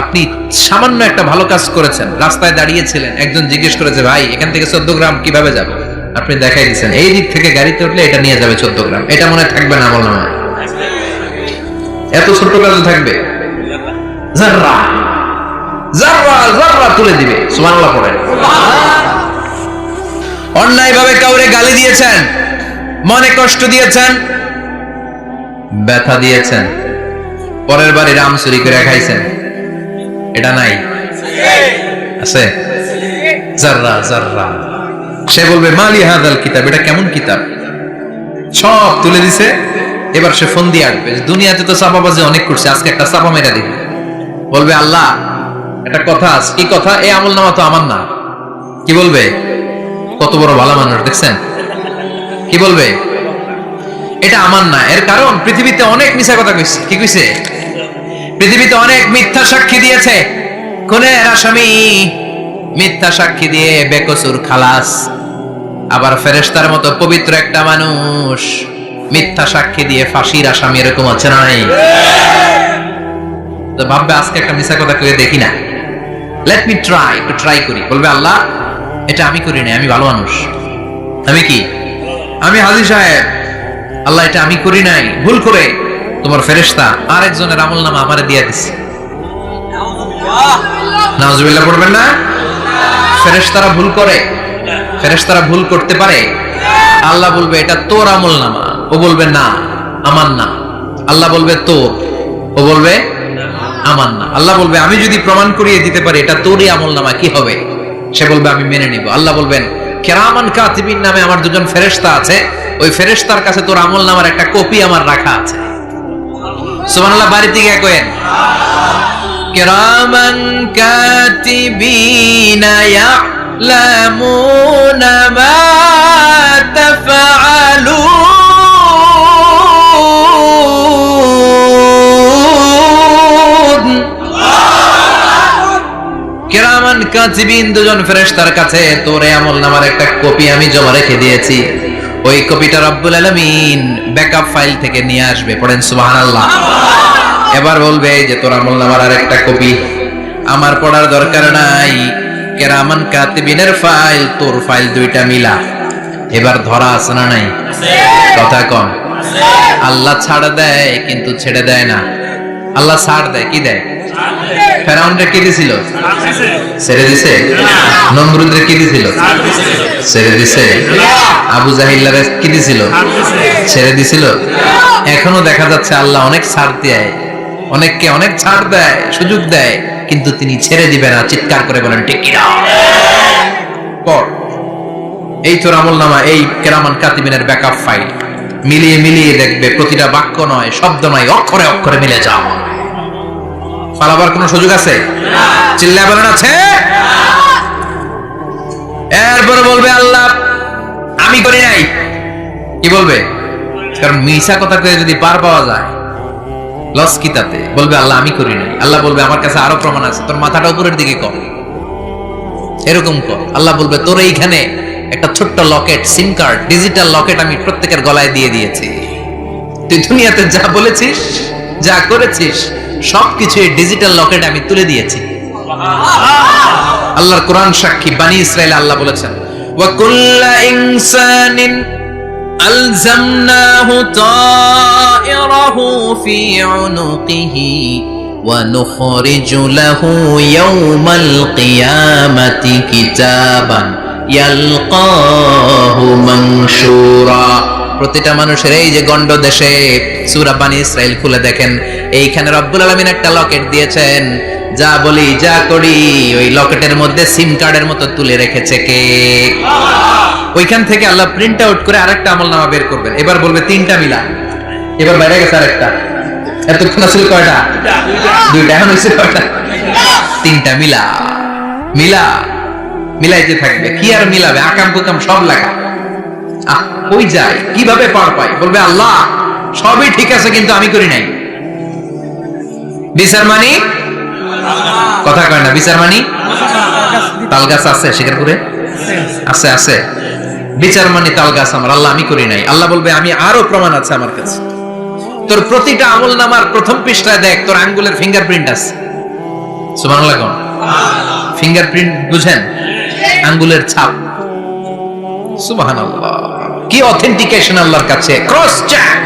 আপনি সামান্য একটা ভালো কাজ করেছেন, রাস্তায় দাঁড়িয়েছিলেন, একজন জিজ্ঞেস করেছে, ভাই, এখান থেকে চোদ্দ গ্রাম কীভাবে যাব? আপনি দেখাই দিচ্ছেন, এই দিক থেকে গাড়িতে উঠলে এটা নিয়ে যাবে চোদ্দ গ্রাম, এটা মনে থাকবে না আমল নামায় এত ছোট্ট কাজ থাকবে। তুলে দিবে, সুবহানাল্লাহ পড়েন অন্যায়ভাবে কাউরে গালি দিয়েছেন, মনে কষ্ট দিয়েছেন, ব্যথা দিয়েছেন, পরের বাড়ি রাম চুরি করে খাইছেন। এটা নাই। আছে? জাররা জাররা। সে বলবে, মালি হাদাল কিতাব? এটা কেমন কিতাব? সব তুলে দিছে। এবার সে ফোন দিয়ে আসবে। দুনিয়াতে তো চাপাবাজি অনেক করছে, আজকে একটা চাপা মেরা দিবে। বলবে, আল্লাহ, একটা কথা আছে। কি কথা? এই আমল নামা তো আমার না। কি বলবে? কত বড় ভালো মানুষ, দেখছেন? কি বলবে? এটা আমার না। এর কারণ, পৃথিবীতে অনেক মিথ্যা কথা কইছে। কি কইছে? পৃথিবীতে অনেক মিথ্যা সাক্ষী দিয়েছে। খুনের আসামি মিথ্যা সাক্ষী দিয়ে বেকসুর খালাস। আবার ফেরেশতার মতো পবিত্র একটা মানুষ। মিথ্যা সাক্ষী দিয়ে ফাঁসির আসামি এরকম আছে নাই। তো ভাববে, আজকে একটা মিথ্যা কথা কয়ে দেখি না। লেট মি ট্রাই একটু ট্রাই করি। বলবে, আল্লাহ, এটা আমি করি নাই, আমি ভালো মানুষ। আমি কি? আমি হাজি সাহেব। আল্লাহ, এটা আমি করি নাই। ভুল করে তোমার ফেরেশতা আরেকজনের আমল নামা আমারে দিয়ে দিছে। নাউজুবিল্লাহ পড়বেন না? ফেরেশতারা ভুল করে। ফেরেশতারা ভুল করতে পারে। আল্লাহ বলবে, এটা তোর আমল নামা। ও বলবে, না, আমার না। আল্লাহ বলবে, তোর। ও বলবে, আমার না। আল্লাহ বলবে, আমি যদি প্রমাণ করিয়ে দিতে পারি, এটা তোরই আমল নামা, কি হবে? সে বলবে, আমি মেনে নিব। আল্লাহ বলবেন, কেরামান কাতিবিন নামে আমার দুজন ফেরেশতা আছে। ওই ফেরেশতার কাছে তোর আমল নামার একটা কপি আমার রাখা আছে। সুমানুল্লাহ বাড়িতে গিয়ে কয়েন কেরামান কাতিবিনা ইয়ালামুনা মা কেরামান কাঁচিবিন দুজন ফেরেশতার কাছে তোর আমল নামার একটা কপি আমি জমা রেখে দিয়েছি। ওই কপিটা রব্বুল আলমিন ব্যাকআপ ফাইল থেকে নিয়ে আসবে পড়েন সুবহানাল্লাহ। এবার বলবে যে তোর আমল নামার আর একটা কপি। আমার পড়ার দরকার নাই কেরামান কাতিবিনের ফাইল তোর ফাইল দুইটা মিলা। এবার ধরা আছে না নাই? কথা কম। আল্লাহ ছাড় দেয় কিন্তু ছেড়ে দেয় না। আল্লাহ ছাড় দেয়, কি দেয়? কি দিছিল? ছেড়ে দিছে? কি দিছিল? ছেড়ে দিছে। আবু কি দিছিল? ছেড়ে দিছিল। এখনও দেখা যাচ্ছে আল্লাহ অনেক দেয়, অনেককে অনেক ছাড় দেয়, সুযোগ দেয়, কিন্তু তিনি ছেড়ে দিবে না। চিৎকার করে বলেন, ঠিক এই তোর আমল নামা, এই কেরামান কাতিবিনের ব্যাকআপ ফাইল মিলিয়ে মিলিয়ে দেখবে প্রতিটা বাক্য নয়, শব্দ নয়, অক্ষরে অক্ষরে মিলে যাও পালাবার কোনো সুযোগ আছে? চিল্লা বলেন, আছে? এরপরে বলবে, আল্লাহ, আমি করি নাই। কি বলবে? কারণ মিশা কথা কয়ে যদি পার পাওয়া যায় বলবে, আল্লাহ, আমি করি নাই। আল্লাহ বলবে, আমার কাছে আরও প্রমাণ আছে। তোর মাথাটা উপরের দিকে কর। এরকম কর। আল্লাহ বলবে, তোর এইখানে একটা ছোট্ট locket, SIM card, digital locket আমি প্রত্যেকের গলায় দিয়ে দিয়েছি। তুই দুনিয়াতে যা বলেছিস, যা করেছিস সবকিছু এই ডিজিটাল লকেট আমি তুলে দিয়েছি আল্লাহর কোরআন সাক্ষী বানি ইসরায়েল আল্লাহ বলেছেন ওয়া কুল্লা ইনসানিন আলজামনাহু তায়রাহু ফি উনুকিহি ونخرج له يوم القيامة كتابا يلقاه منشورا প্রতিটা মানুষের এই যে গন্ড দেশে সুরা বানি খুলে দেখেন, এইখানে রব্বুল আলমিন একটা লকেট দিয়েছেন, যা বলি, যা করি। ওই লকেটের মধ্যে সিম কার্ডের মতো তুলে রেখেছে কে? ওইখান থেকে আল্লাহ প্রিন্ট আউট করে আরেকটা আমল নামা বের করবেন। এবার বলবে তিনটা মিলা। এবার বাইরে গেছে আরেকটা। এতক্ষণ আসলে কয়টা? দুইটা। এখন হয়েছে কয়টা? তিনটা মিলা। মিলা। মিলাইতে থাকবে। কি আর মিলাবে? আকাম কুকাম সব লাগা। কই যায়? কীভাবে পার পাই? বলবে, আল্লাহ, সবই ঠিক আছে, কিন্তু আমি করি নাই। বিচার মানি? কথা কয় না, বিচার মানি? তাল গাছ আছে শিকারপুরে? আছে আছে। বিচার মানি তাল গাছ আমার, আল্লাহ, আমি করি নাই। আল্লাহ বলবে, আমি আরও প্রমাণ আছে আমার কাছে। তোর প্রতিটা আমল নামার প্রথম পৃষ্ঠায় দেখ, তোর আঙ্গুলের ফিঙ্গারপ্রিন্ট আছে। ফিঙ্গারপ্রিন্ট বুঝেন? আঙ্গুলের ছাপ। সুবহানাল্লাহ। কি অথেন্টিকেশন আল্লাহর কাছে cross check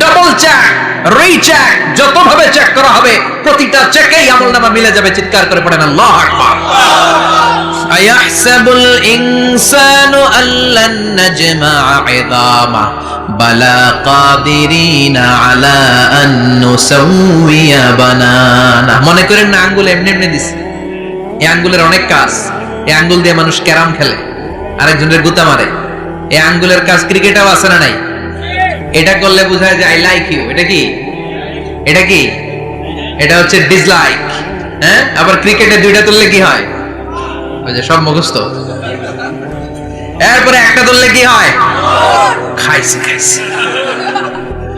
double check recheck যত ভাবে চেক করা হবে প্রতিটা চেকেই আমলনামা মিলে যাবে চিৎকার করে পড়েন আল্লাহ আকবার أيحسب الإنسان أن لن نجمع عظامه بلى قادرين على أن نسوي بنانه মনে করেন না আঙ্গুল এমনি এমনি দিছে এই আঙ্গুলের অনেক কাজ এই আঙ্গুল দিয়ে মানুষ ক্যারাম খেলে আরেকজনের গুতা মারে এই আঙ্গুলের কাজ ক্রিকেটাও আছে না নাই? এটা করলে বোঝায় যে আই লাইক ইউ এটা কি? এটা কি? এটা হচ্ছে ডিসলাইক হ্যাঁ? আবার ক্রিকেটে দুইটা তুললে কি হয়? ওই যে সব মুখস্থ। এরপরে একটা ধরলে কি হয়? খাইছি খাইছি।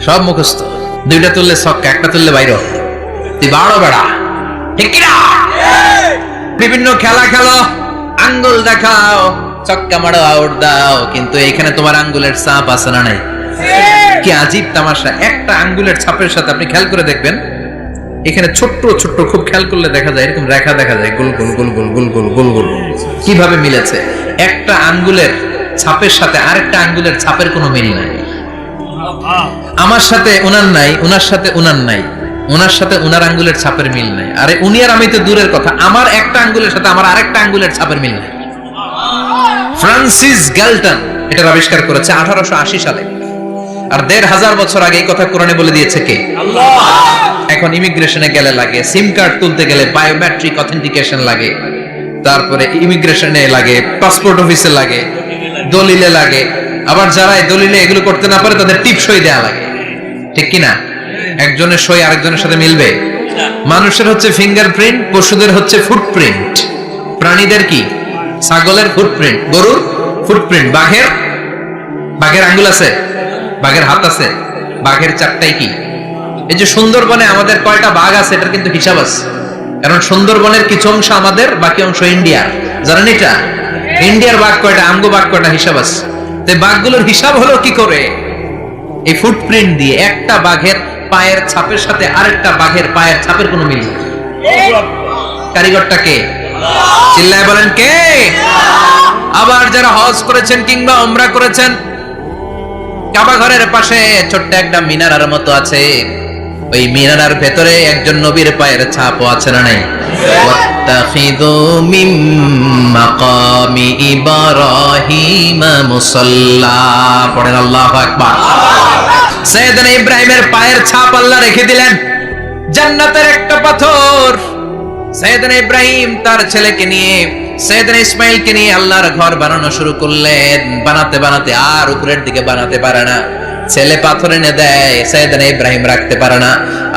সব মুখস্থ। দুইটা তুললে ছক্কা একটা তুললে বাইর। তুই বাড়ো বেড়া। ঠিক কিনা? বিভিন্ন খেলা খেলো। আঙ্গুল দেখাও। ছক্কা মারো আউট দাও কিন্তু এখানে তোমার আঙ্গুলের চাপ আছে না নাই? কি আজীব তামাশা একটা আঙ্গুলের ছাপের সাথে আপনি খেয়াল করে দেখবেন এখানে ছোট্ট ছোট্ট খুব খেয়াল করলে দেখা যায় এরকম রেখা দেখা যায় গোল গোল গোল গোল গোল গোল গোল গোল। কীভাবে মিলেছে? একটা আঙ্গুলের ছাপের সাথে আরেকটা আঙ্গুলের ছাপের কোনো মিল নাই। আমার সাথে উনার নাই উনার সাথে উনার নাই উনার সাথে উনার আঙ্গুলের ছাপের মিল নাই। আরে উনি আর আমি তো দূরের কথা আমার একটা আঙ্গুলের সাথে আমার আরেকটা আঙ্গুলের ছাপের মিল নাই। ফ্রান্সিস গ্যালটন এটার আবিষ্কার করেছে আঠারোশো আশি সালে। আর দেড় হাজার বছর আগে এই কথা কোরআনে বলে দিয়েছে কে? এখন ইমিগ্রেশনে গেলে লাগে সিম কার্ড তুলতে গেলে বায়োমেট্রিক অথেন্টিকেশন লাগে তারপরে ইমিগ্রেশনে লাগে পাসপোর্ট অফিসে লাগে দলিলে লাগে আবার যারা এই দলিলে এগুলো করতে না পারে তাদের টিপ সই দেয়া লাগে। ঠিক কিনা? একজনের সই আরেকজনের সাথে মিলবে। মানুষের হচ্ছে ফিঙ্গারপ্রিন্ট পশুদের হচ্ছে ফুটপ্রিন্ট প্রাণীদের কি? ছাগলের ফুটপ্রিন্ট গরুর ফুটপ্রিন্ট বাঘের বাঘের আঙ্গুল আছে, বাঘের হাত আছে, বাঘের চারটাই কি? এই যে সুন্দরবনে আমাদের কয়টা বাঘ আছে, এটার কিন্তু হিসাব আছে। কারণ সুন্দরবনের কিছু অংশ আমাদের, বাকি অংশ ইন্ডিয়ার। জানেন এটা? ইন্ডিয়ার বাঘ কয়টা, আমগো বাঘ কয়টা হিসাব আছে। তো বাঘগুলোর হিসাব হলো কি করে? এই ফুটপ্রিন্ট দিয়ে একটা বাঘের পায়ের ছাপের সাথে আরেকটা বাঘের পায়ের ছাপের কোনো মিল নেই। চিল্লায় বলেন কে? আবার যারা হজ করেছেন কিংবা করেছেন, কাবা ঘরের পাশে ছোট্ট একটা মিনারার মতো আছে। ওই মিনারার ভেতরে একজন নবীর পায়ের আছে না নাই? ইব্রাহিমের পায়ের রেখে দিলেন। জান্নাতের একটা পাথর। সৈয়দনা ইব্রাহিম তার ছেলেকে নিয়ে, সৈয়দনা ইসমাইলকে নিয়ে আল্লাহর ঘর বানানো শুরু করলেন। বানাতে বানাতে আর উপরের দিকে বানাতে পারে না। ছেলে পাথর এনে দেয়, সৈয়দনা ইব্রাহিম রাখতে পারে না।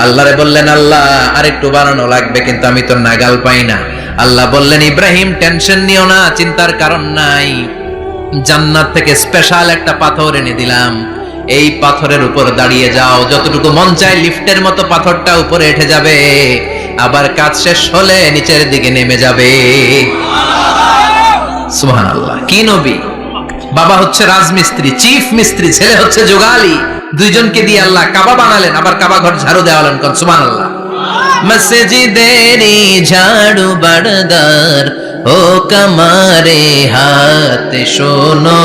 আল্লাহরে বললেন, আল্লাহ আর একটু বানানো লাগবে, কিন্তু আমি তো নাগাল পাই না। আল্লাহ বললেন, ইব্রাহিম, টেনশন নিও না, চিন্তার কারণ নাই। জান্নাত থেকে স্পেশাল একটা পাথর এনে দিলাম। এই পাথরের উপর দাঁড়িয়ে যাও। যতটুকু মন চায় লিফটের মতো পাথরটা উপরে উঠে যাবে। আবার কাজ শেষ হলে নিচের দিকে নেমে যাবে। সুবহানাল্লাহ। কি নবী? বাবা হচ্ছে রাজমিস্ত্রি, চিফ মিস্ত্রি, ছেলে হচ্ছে যোগালি। দুইজনকে দিয়ে আল্লাহ কাবা বানালেন, আবার কাবা ঘর ঝাড়ু দেওয়ালেন কোন সুবহানাল্লাহ। মসজিদেরি ঝাড়ু বাড়দার ও কামারে হাত শোনো,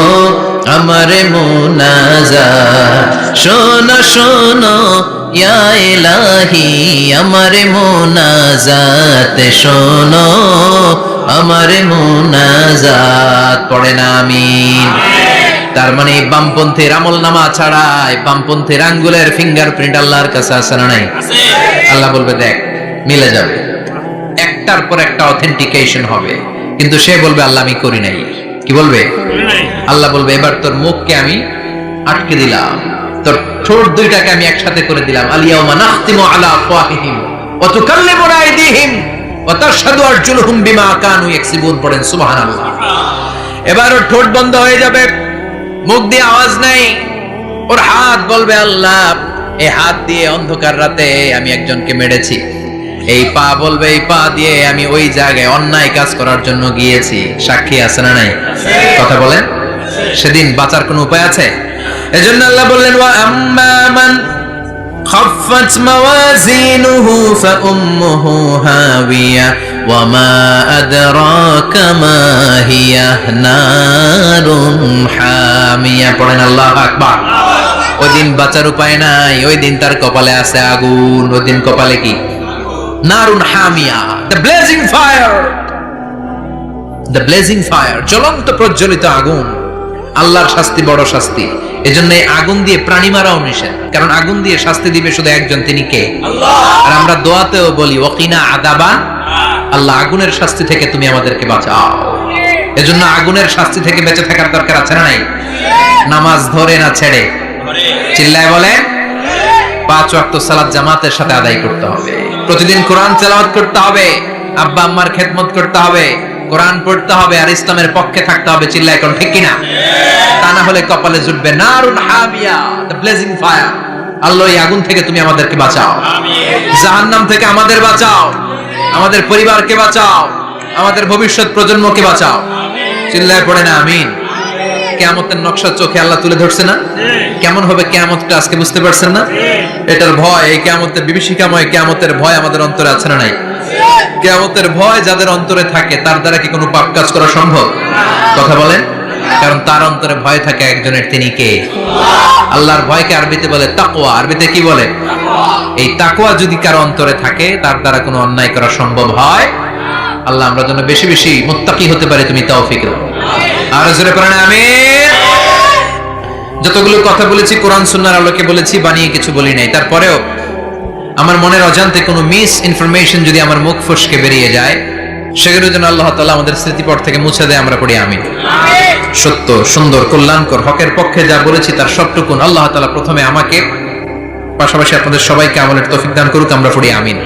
আমার মোনাজা শোনো শোনো ইলাহি আমার মোনাজাত শোনো আমার মোনাজাত পড়ে না আমিন তার মানে বামপন্থীর আমল নামা ছাড়া এই বামপন্থীর আঙ্গুলের ফিঙ্গারপ্রিন্ট আল্লাহর কাছে আছে না নাই? আল্লাহ বলবে দেখ মিলে যাবে। একটার পর একটা অথেন্টিকেশন হবে। কিন্তু সে বলবে আল্লাহ আমি করি নাই। কি বলবে? আল্লাহ বলবে এবার তোর মুখকে আমি আটকে দিলাম। তোর ঠোঁট দুইটাকে আমি একসাথে করে দিলাম। আলিয়াউমা নাখতিমু আলা আফওয়াহিহিম ওয়া তুকাল্লিমুনা আইদিহিম ওয়া তাশহাদু আরজুলুহুম বিমা কানু ইয়াকসিবুন পড়েন। সুবহানাল্লাহ। এবার ওর ঠোঁট বন্ধ হয়ে যাবে। মুখ দিয়ে আওয়াজ নাই। ওর হাত বলবে আল্লাহ এই হাত দিয়ে অন্ধকার রাতে আমি একজনকে মেরেছি। এই পা বলবে এই পা দিয়ে আমি ওই জায়গায় অন্যায় কাজ করার জন্য গিয়েছি। সাক্ষী আছে না নাই? কথা বলেন। সেদিন বাঁচার কোনো উপায় আছে? এজন্য আল্লাহ বললেন, ওয়া আম্মা মান খাফাত মাওয়াজিনুহু ফাউম্মুহু হাওিয়া, ওয়া মা আদরাকা মা হিয়া নারুন হামিয়া। পড়েন আল্লাহু আকবার। ওই দিন বাঁচার উপায় নাই, ওই দিন তার কপালে আছে আগুন, ওই দিন কপালে কি? নারুন হামিয়া। The blazing fire the blazing fire জ্বলন্ত প্রজ্বলিত আগুন। আল্লাহর শাস্তি বড় শাস্তি। এজন্য আগুন দিয়ে প্রাণী মারাও নিষেধ। কারণ আগুন দিয়ে শাস্তি দিবে শুধু একজন তিনি কে? আর আমরা দোয়াতেও বলি ওকিনা আদাবা আল্লাহ আগুনের শাস্তি থেকে তুমি আমাদেরকে বাঁচাও। এজন্য আগুনের শাস্তি থেকে বেঁচে থাকার দরকার আছে না নাই? নামাজ ধরে না ছেড়ে। চিল্লায় বলে পাঁচ ওয়াক্ত সালাত জামাতের সাথে আদায় করতে হবে। প্রতিদিন কোরআন তেলাওয়াত করতে হবে। আব্বা আম্মার খেদমত করতে হবে। কোরআন পড়তে হবে আর ইসলামের পক্ষে থাকতে হবে চিল্লায় এখন ঠিক কিনা? তা না হলে কপালে জুটবে নারুন হামিয়া দ্য ব্লেজিং ফায়ার আল্লাহ এই আগুন থেকে তুমি আমাদেরকে বাঁচাও। জাহান্নাম থেকে আমাদের বাঁচাও। আমাদের পরিবারকে বাঁচাও। আমাদের ভবিষ্যৎ প্রজন্মকে বাঁচাও। চিল্লায় পড়ে না আমিন। কেয়ামতের নকশা চোখে আল্লাহ তুলে ধরছে না? কেমন হবে কেয়ামতটা আজকে বুঝতে পারছেন না? এটার ভয় এই কেয়ামতের বিভীষিকাময় কেয়ামতের ভয় আমাদের অন্তরে আছে না নাই? কেয়ামতের ভয় যাদের অন্তরে থাকে, তার দ্বারা কি কোনো পাপ কাজ করা সম্ভব? কথা বলেন। কারণ তার অন্তরে ভয় থাকে একজনের, তিনি কে? আল্লাহর ভয়কে আরবিতে বলে তাকওয়া। আরবিতে কি বলে? এই তাকওয়া যদি কারও অন্তরে থাকে, তার দ্বারা কোনো অন্যায় করা সম্ভব হয়। আল্লাহ আমরা যেন বেশি বেশি মুত্তাকি হতে পারি, তুমি তৌফিক আর জোরে পড়েন, আমিন। যতগুলো কথা বলেছি, কোরআন সুন্নাহর আলোকে বলেছি, বানিয়ে কিছু বলি নাই। তারপরেও আমার মনের অজান্তে কোনো মিস ইনফরমেশন যদি আমার মুখ ফসকে বেরিয়ে যায় সেগুলো যেন আল্লাহ তালা আমাদের স্মৃতিপট থেকে মুছে দেয়, আমরা পড়ি আমি সত্য, সুন্দর, কল্যাণকর, হকের পক্ষে যা বলেছি তার সবটুকুন আল্লাহ তালা প্রথমে আমাকে, পাশাপাশি আপনাদের সবাইকে আমলের তফিক দান করুক, আমরা পড়ি আমিন।